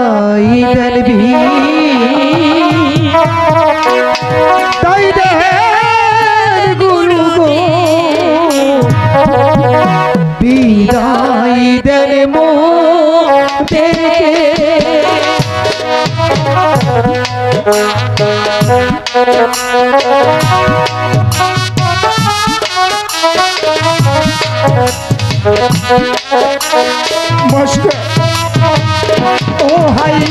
বিদায় দেন বি গুরু গো। বিদায় দেন মাস্টার। ও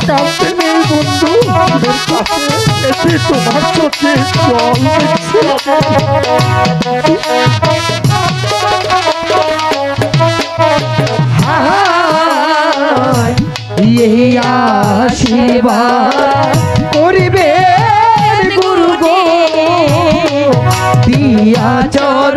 কাঁদতে নেই বন্ধু ওদের কাছে এসে তোমার চোখে জল এই আশীর্বাদ করিবে গুরু গো দিয়া চর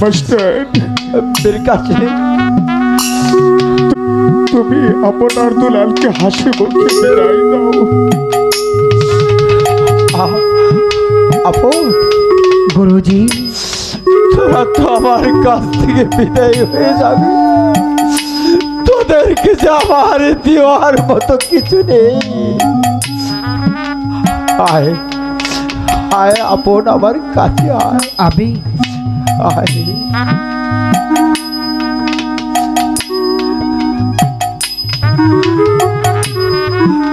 যেন আপনার মাস্টার কাছে তুমি আপনার দুলালকে হাসি মুখে বিদায় দাও। আপন? গুরুজি। তোরা তো আমার কাছ থেকে বিদায় হয়ে যাবে। তোদেরকে যে আমার দেওয়ার মতো কিছু নেই। আয় আয় আপন আমার কাছে আয়। আমি আয়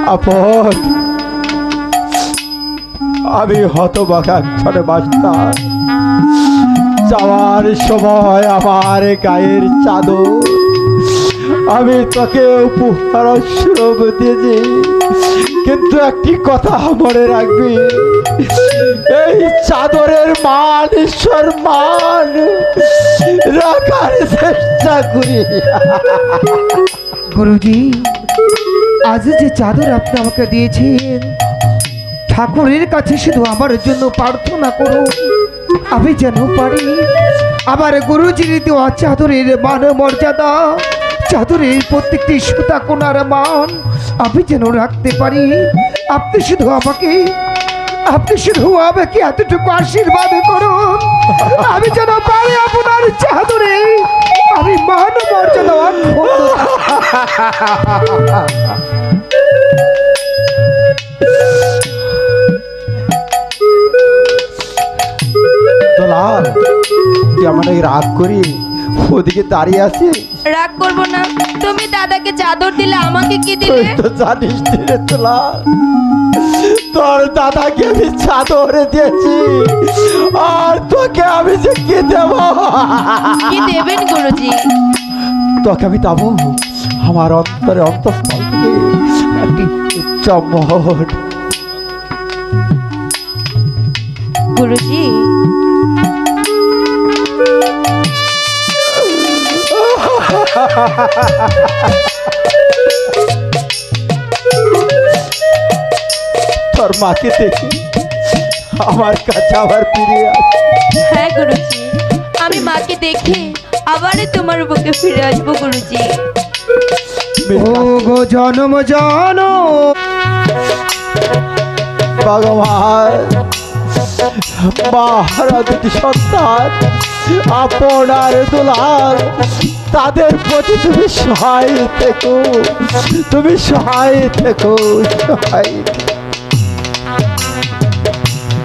আপন আমি হতবাক একজনে বাঁচতাম যাওয়ার সময় আমার গায়ের চাদর আমি তোকে উপহার স্বরূপ দিয়েছি কিন্তু একটি কথা মনে রাখবি এই চাদরের মান, ঈশ্বর মান, রাখার চেষ্টা করি। গুরুজি, আজ যে চাদর আপনি আমাকে দিয়েছেন, ঠাকুরের কাছে শুধু আমার জন্য প্রার্থনা করুন। আমি যেন পারি। আমার গুরুজির দেওয়া চাদরের মান, মর্যাদা, চাদরের প্রত্যেকটি সুতা, কোনার মান, আমি যেন রাখতে পারি। আপনি শুধু আমাকে আপনি শুধু আমাকে এতটুকু আশীর্বাদ করুন। আমি যেন পারি আপনার চাদরে। আমি মান মর্যাদা অক্ষুণ্ণ তুই আমার এই রাগ করি ওদিকে দাঁড়িয়ে আছিস? রাগ করব না। তুমি দাদাকে চাদর দিলে আমাকে কি দিলে? তো জানিস রে তোলা তোর দাদাকে আমি চাদরে দিয়েছি। আর তোকে আমি যে কি দেব? কি দেবেন গুরুজি? তোকে আমি দেবো আমার অন্তরে অন্তঃস্থল থেকে একটি চমট গুরুজি? তোর মাকে দেখি। আমার কাছে আবার ফিরে আসে হ্যাঁ গুরুজি আমি মাকে দেখে আবারই তোমার বুকে ফিরে আসব গুরুজি। ও গো জনম জন। ভগবান দুটি সন্তান আপনার দুলাল তাদের প্রতি তুমি সহায় থেকো। তুমি সহায় থেকো সহায় থেকো। Thank.